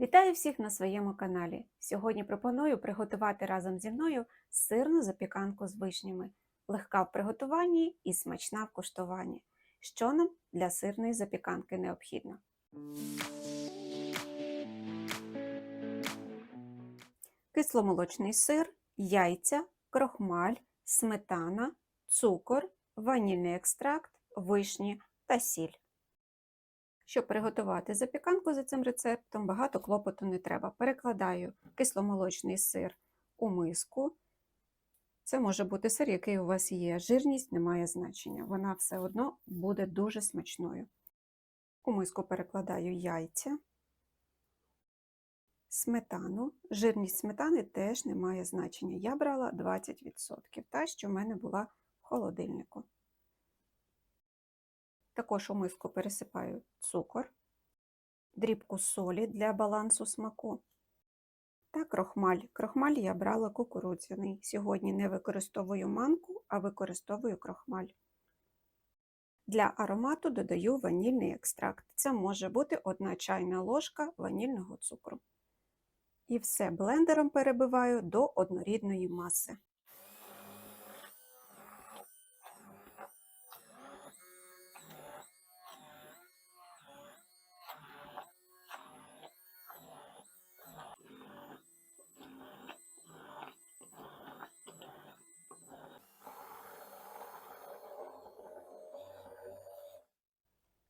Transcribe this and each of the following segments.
Вітаю всіх на своєму каналі. Сьогодні пропоную приготувати разом зі мною сирну запіканку з вишнями. Легка в приготуванні і смачна в куштуванні. Що нам для сирної запіканки необхідно? Кисломолочний сир, яйця, крохмаль, сметана, цукор, ванільний екстракт, вишні та сіль. Щоб приготувати запіканку за цим рецептом, багато клопоту не треба. Перекладаю кисломолочний сир у миску. Це може бути сир, який у вас є. Жирність не має значення. Вона все одно буде дуже смачною. У миску перекладаю яйця, сметану. Жирність сметани теж не має значення. Я брала 20%, та, що в мене була в холодильнику. Також у миску пересипаю цукор, дрібку солі для балансу смаку та крохмаль. Крохмаль я брала кукурудзяний. Сьогодні не використовую манку, а використовую крохмаль. Для аромату додаю ванільний екстракт. Це може бути одна чайна ложка ванільного цукру. І все блендером перебиваю до однорідної маси.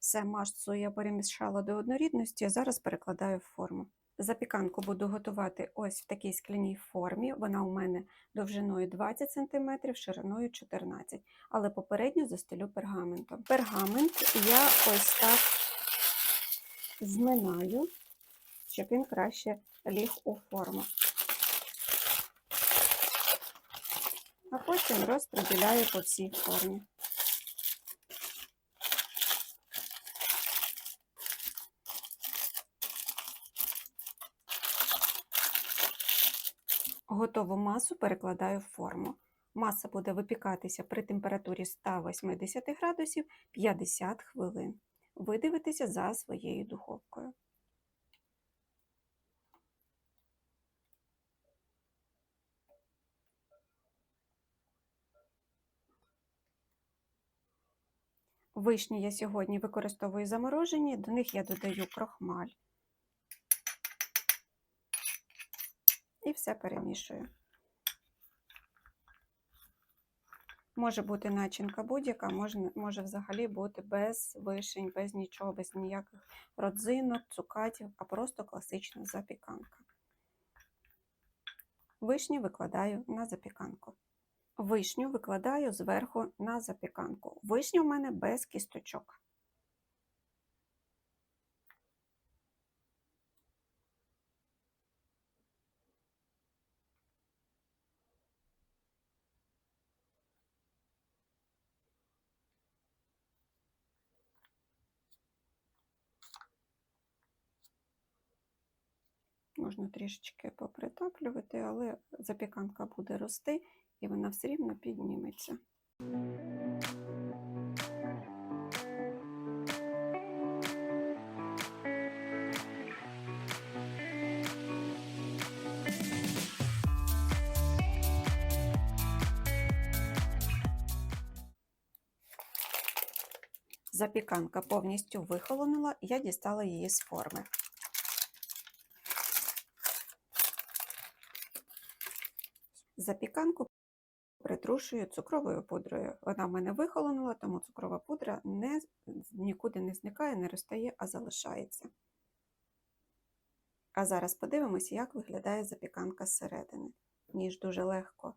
Все масу я перемішала до однорідності, а зараз перекладаю в форму. Запіканку буду готувати ось в такій скляній формі. Вона у мене довжиною 20 см, шириною 14 але попередньо застелю пергаментом. Пергамент я ось так зминаю, щоб він краще ліг у форму. А потім розподіляю по всій формі. Готову масу перекладаю в форму. Маса буде випікатися при температурі 180 градусів 50 хвилин. Видивитися за своєю духовкою. Вишні я сьогодні використовую заморожені, до них я додаю крохмаль. І все перемішую. Може бути начинка будь-яка, може, може взагалі бути без вишень, без нічого, без ніяких родзинок, цукатів, а просто класична запіканка. Вишню викладаю на запіканку. Вишню викладаю зверху на запіканку. Вишня в мене без кісточок. Можна трішечки попритоплювати, але запіканка буде рости і вона все рівно підніметься. Запіканка повністю вихолонула, я дістала її з форми. Запіканку притрушую цукровою пудрою. Вона в мене вихолонула, тому цукрова пудра не, нікуди не зникає, не розтає, а залишається. А зараз подивимося, як виглядає запіканка зсередини. Ніж дуже легко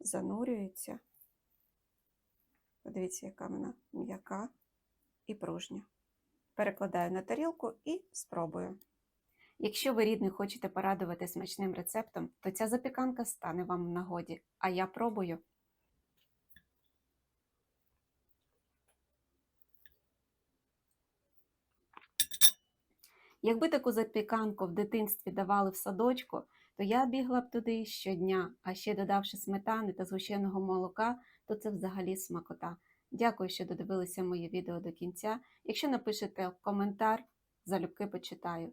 занурюється. Подивіться, яка вона м'яка і пружня. Перекладаю на тарілку і спробую. Якщо ви рідний хочете порадувати смачним рецептом, то ця запіканка стане вам в нагоді, а я пробую. Якби таку запіканку в дитинстві давали в садочку, то я бігла б туди щодня, а ще додавши сметани та згущеного молока, то це взагалі смакота. Дякую, що додивилися моє відео до кінця. Якщо напишете коментар, залюбки почитаю.